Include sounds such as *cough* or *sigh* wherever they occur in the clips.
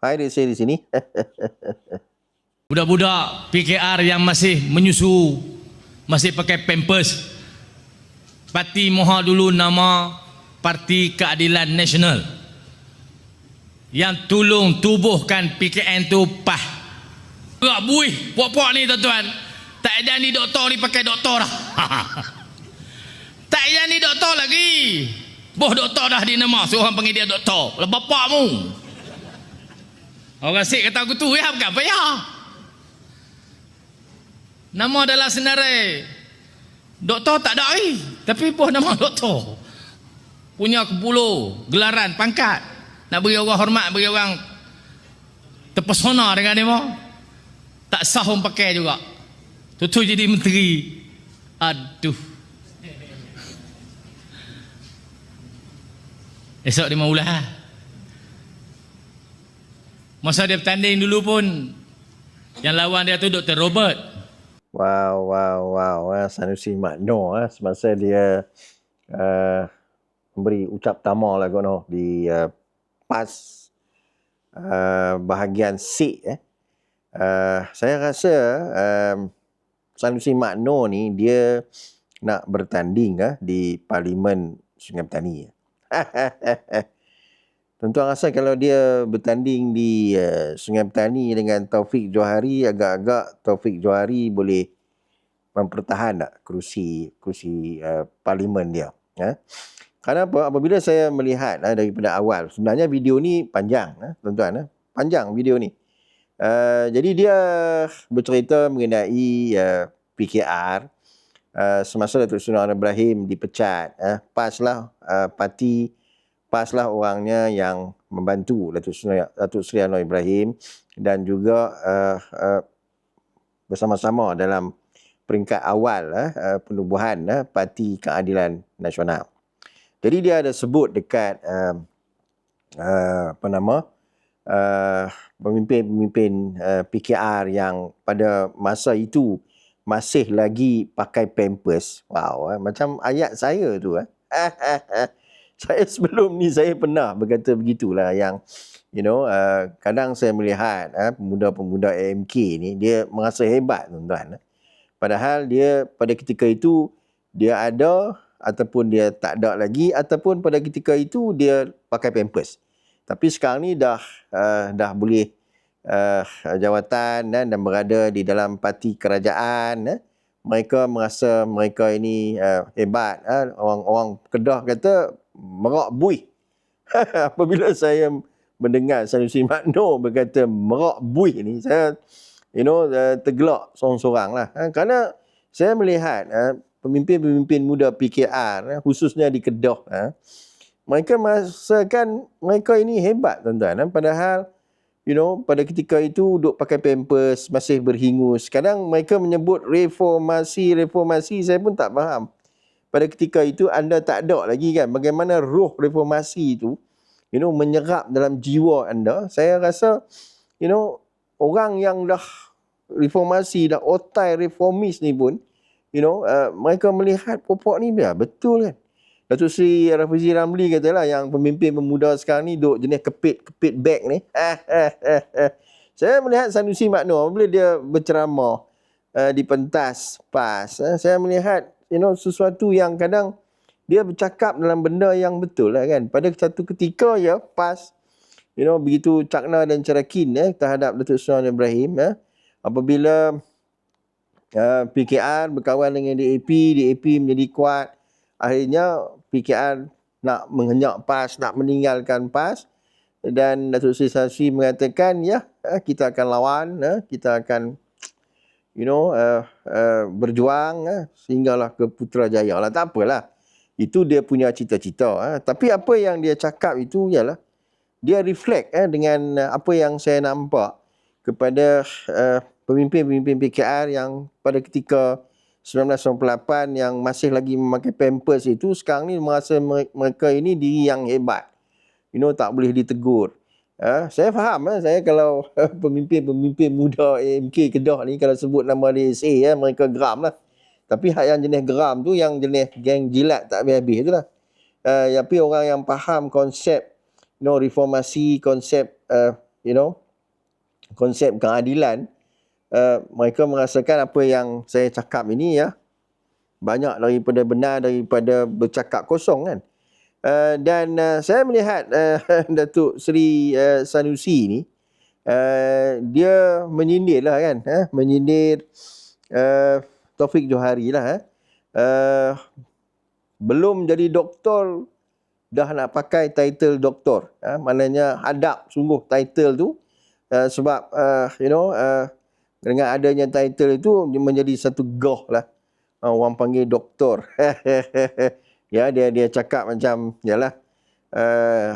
Hai dia saya di sini. Budak-budak PKR yang masih menyusu, masih pakai pampers. Parti Moha dulu nama Parti Keadilan Nasional. Yang tolong tubuhkan PKN tu pah. Gerak buih, puak-puak ni tuan-tuan. Tak ada ni doktor ni pakai doktor dah. *laughs* tak ada ni doktor lagi. Boh doktor dah dinama, seorang panggil dia doktor. Lah bapakmu. Orang asyik kata aku tu, ya bukan apa ya. Nama adalah senarai. Doktor tak ada eh. Tapi pun *laughs* nama doktor. Punya kepuluh, gelaran, pangkat. Nak beri orang hormat, beri orang terpesona dengan dia. Tak sah pun pakai juga. Tutu jadi menteri. Aduh. Esok dia mau ulah. Masa dia bertanding dulu pun yang lawan dia tu Dr. Robert. Wow, wow, wow. Eh, Sanusi Makno eh, semasa dia uh, memberi ucap tama lah kono di uh, PAS uh, bahagian C. Eh. Uh, saya rasa um, Sanusi Makno ni dia nak bertanding eh, di Parlimen Sungai Petani. *laughs* Tuan-tuan rasa kalau dia bertanding di uh, Sungai Petani dengan Taufik Johari agak-agak Taufik Johari boleh mempertahan tak kerusi kerusi uh, parlimen dia ya. Kerana apa apabila saya melihat uh, daripada awal sebenarnya video ni panjang uh, tuan-tuan uh, panjang video ni. Uh, jadi dia bercerita mengenai uh, PKR uh, semasa Datuk Seri Ibrahim dipecat uh, paslah uh, parti paslah orangnya yang membantu Datuk Seri Datuk Seri Anwar Ibrahim dan juga uh, uh, bersama-sama dalam peringkat awal uh, penubuhan uh, Parti Keadilan Nasional. Jadi dia ada sebut dekat uh, uh, apa nama uh, pemimpin-pemimpin uh, PKR yang pada masa itu masih lagi pakai pampers. Wow, uh, macam ayat saya tu eh. *laughs* saya sebelum ni saya pernah berkata begitulah yang you know uh, kadang saya melihat uh, pemuda-pemuda AMK ni dia merasa hebat tuan-tuan. Padahal dia pada ketika itu dia ada ataupun dia tak ada lagi ataupun pada ketika itu dia pakai pampers. Tapi sekarang ni dah uh, dah boleh uh, jawatan uh, dan berada di dalam parti kerajaan uh, mereka merasa mereka ini uh, hebat uh, orang-orang Kedah kata merak buih. *laughs* Apabila saya mendengar Sanusi Makno berkata merak buih ni, saya you know tergelak seorang-seorang lah. Ha, kerana saya melihat uh, pemimpin-pemimpin muda PKR, uh, khususnya di Kedah, uh, mereka merasakan mereka ini hebat tuan-tuan. Uh, padahal you know pada ketika itu duk pakai pampers masih berhingus kadang mereka menyebut reformasi reformasi saya pun tak faham pada ketika itu anda tak ada lagi kan bagaimana roh reformasi itu you know menyerap dalam jiwa anda saya rasa you know orang yang dah reformasi dah otai reformis ni pun you know uh, mereka melihat popok ni ya betul kan Datuk Seri Rafizi Ramli katalah yang pemimpin pemuda sekarang ni duk jenis kepit-kepit bag ni. *laughs* saya melihat Sanusi Makno apabila dia berceramah uh, di pentas PAS, uh, saya melihat you know sesuatu yang kadang dia bercakap dalam benda yang betul lah kan. Pada satu ketika ya pas you know begitu cakna dan cerakin eh terhadap Datuk Seri Ibrahim eh apabila uh, PKR berkawan dengan DAP DAP menjadi kuat akhirnya PKR nak menghenyak PAS nak meninggalkan PAS dan Datuk Seri Sasri mengatakan ya eh, kita akan lawan eh, kita akan you know uh, uh, berjuang uh, sehinggalah ke Putrajaya lah. Tak apalah. Itu dia punya cita-cita uh. tapi apa yang dia cakap itu ialah dia reflect uh, dengan uh, apa yang saya nampak kepada uh, pemimpin-pemimpin PKR yang pada ketika 1998 yang masih lagi memakai pampers itu sekarang ni merasa mereka ini diri yang hebat. You know tak boleh ditegur Ha, saya faham ha, saya kalau *laughs* pemimpin-pemimpin muda AMK Kedah ni kalau sebut nama dia SA ya, mereka geram lah. Tapi hak yang jenis geram tu yang jenis geng jilat tak habis-habis tu lah. Uh, tapi orang yang faham konsep you know, reformasi, konsep uh, you know konsep keadilan uh, mereka merasakan apa yang saya cakap ini ya banyak daripada benar daripada bercakap kosong kan uh, dan uh, saya melihat uh, *laughs* Datuk Seri uh, Sanusi ni uh, dia menyindir lah kan uh, menyindir uh, Taufik Johari lah uh, uh, belum jadi doktor dah nak pakai title doktor. Ha, maknanya hadap sungguh title tu uh, sebab uh, you know uh, dengan adanya title itu menjadi satu goh lah. Uh, orang panggil doktor. *laughs* ya dia dia cakap macam yalah uh,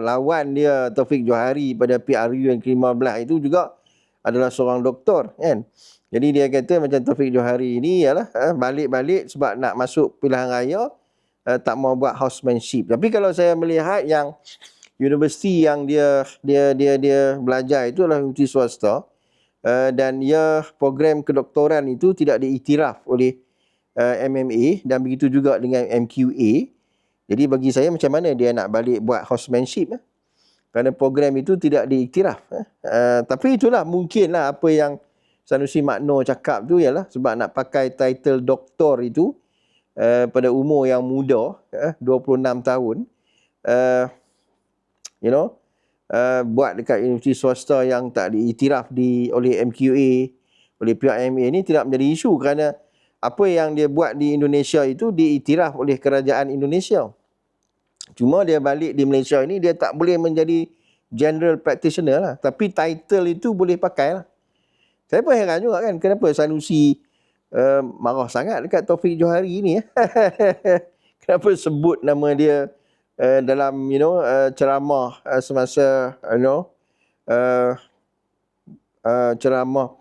lawan dia Taufik Johari pada PRU yang ke-15 itu juga adalah seorang doktor kan. Jadi dia kata macam Taufik Johari ini ialah uh, balik-balik sebab nak masuk pilihan raya uh, tak mau buat housemanship. Tapi kalau saya melihat yang universiti yang dia dia dia dia belajar itu adalah universiti swasta uh, dan ia program kedoktoran itu tidak diiktiraf oleh uh, MMA dan begitu juga dengan MQA. Jadi bagi saya macam mana dia nak balik buat housemanship eh? Kerana program itu tidak diiktiraf. Eh? Uh, tapi itulah mungkinlah apa yang Sanusi Makno cakap tu ialah sebab nak pakai title doktor itu uh, pada umur yang muda, uh, 26 tahun, uh, you know, uh, buat dekat universiti swasta yang tak diiktiraf di oleh MQA, oleh pihak MA ni tidak menjadi isu kerana apa yang dia buat di Indonesia itu diiktiraf oleh kerajaan Indonesia. Cuma dia balik di Malaysia ini dia tak boleh menjadi general practitioner lah. Tapi title itu boleh pakai lah. Saya pun heran juga kan kenapa Sanusi uh, marah sangat dekat Taufik Johari ni. *laughs* Kenapa sebut nama dia uh, dalam you know uh, ceramah uh, semasa you know uh, uh, ceramah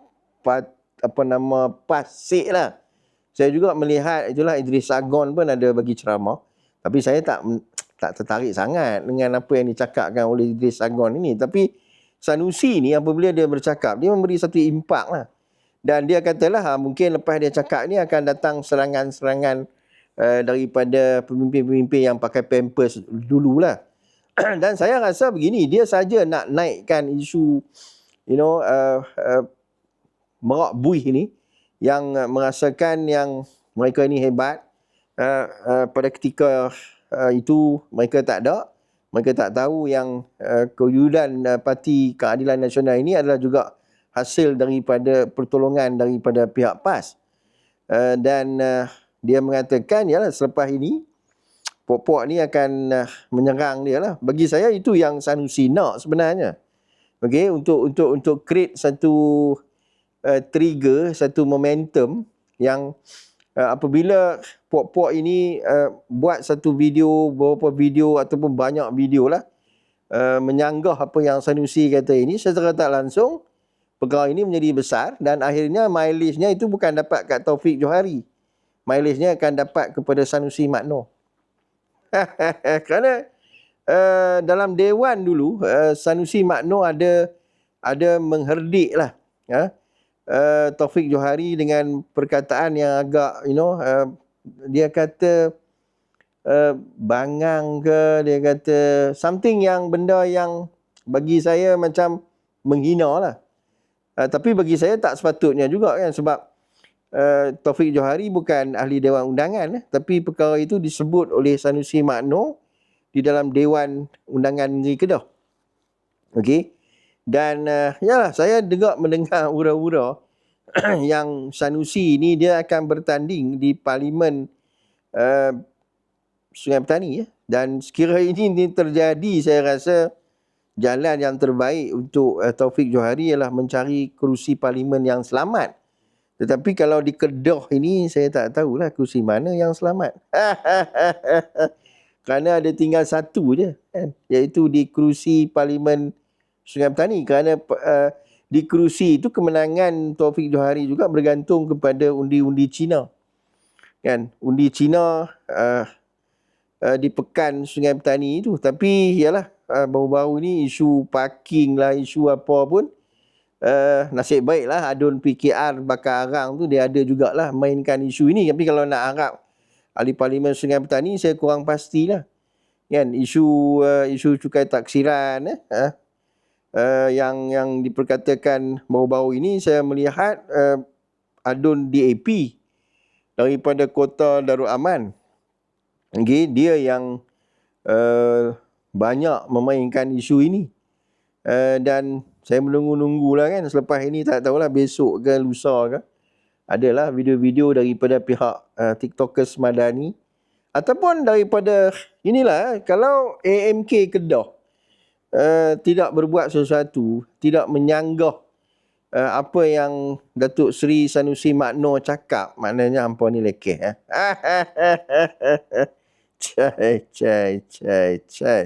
pat, apa nama pasik lah. Saya juga melihat itulah Idris Agon pun ada bagi ceramah. Tapi saya tak tak tertarik sangat dengan apa yang dicakapkan oleh Idris Agon ini. Tapi Sanusi ni apabila dia bercakap, dia memberi satu impak lah. Dan dia katalah ha, mungkin lepas dia cakap ni akan datang serangan-serangan uh, daripada pemimpin-pemimpin yang pakai pampers dululah. *clears throat* Dan saya rasa begini, dia saja nak naikkan isu you know uh, uh, merak buih ni yang uh, merasakan yang mereka ni hebat uh, uh, pada ketika uh, itu mereka tak ada mereka tak tahu yang uh, kewujudan uh, Parti Keadilan Nasional ini adalah juga hasil daripada pertolongan daripada pihak PAS. Uh, dan uh, dia mengatakan ya selepas ini pok-pok ni akan uh, menyerang dia lah. Bagi saya itu yang Sanusi nak sebenarnya. Okey untuk untuk untuk create satu uh, trigger, satu momentum yang uh, apabila pok-pok ini uh, buat satu video, beberapa video ataupun banyak video lah uh, menyanggah apa yang Sanusi kata ini secara tak langsung perkara ini menjadi besar dan akhirnya mileage-nya itu bukan dapat kat Taufik Johari. Mileage-nya akan dapat kepada Sanusi Makno. *laughs* Kerana uh, dalam dewan dulu uh, Sanusi Makno ada ada mengherdik lah uh, uh, Taufik Johari dengan perkataan yang agak you know uh, dia kata uh, bangang ke dia kata something yang benda yang bagi saya macam menghina lah. Uh, tapi bagi saya tak sepatutnya juga kan sebab uh, Taufik Johari bukan ahli Dewan Undangan eh, tapi perkara itu disebut oleh Sanusi Makno di dalam Dewan Undangan Negeri Kedah. Okey. Dan uh, yalah saya dengar mendengar ura-ura *clears throat* yang Sanusi ni dia akan bertanding di parlimen uh, Sungai Petani ya. Dan sekira ini, ini terjadi saya rasa jalan yang terbaik untuk uh, Taufik Johari ialah mencari kerusi parlimen yang selamat. Tetapi kalau di Kedah ini saya tak tahulah kerusi mana yang selamat. *laughs* Kerana ada tinggal satu je kan iaitu di kerusi parlimen Sungai Petani kerana uh, di kerusi itu kemenangan Taufik Johari juga bergantung kepada undi-undi Cina. Kan undi Cina uh, uh, di pekan Sungai Petani itu tapi ialah uh, baru-baru ni isu parking lah, isu apa pun. Uh, nasib baik lah adun PKR bakar arang tu dia ada jugalah mainkan isu ini. Tapi kalau nak harap ahli parlimen Sungai Petani saya kurang pastilah. Kan isu uh, isu cukai taksiran eh, uh, uh, yang yang diperkatakan baru-baru ini saya melihat uh, adun DAP daripada kota Darul Aman. Okay, dia yang uh, banyak memainkan isu ini. Uh, dan saya menunggu-nunggulah kan selepas ini tak tahulah besok ke lusa ke. Adalah video-video daripada pihak uh, TikTokers Madani ataupun daripada inilah kalau AMK Kedah uh, tidak berbuat sesuatu, tidak menyanggah uh, apa yang Datuk Seri Sanusi Makno cakap, maknanya hampa ni lekeh. Eh? *laughs* cai, cai, cai, cai.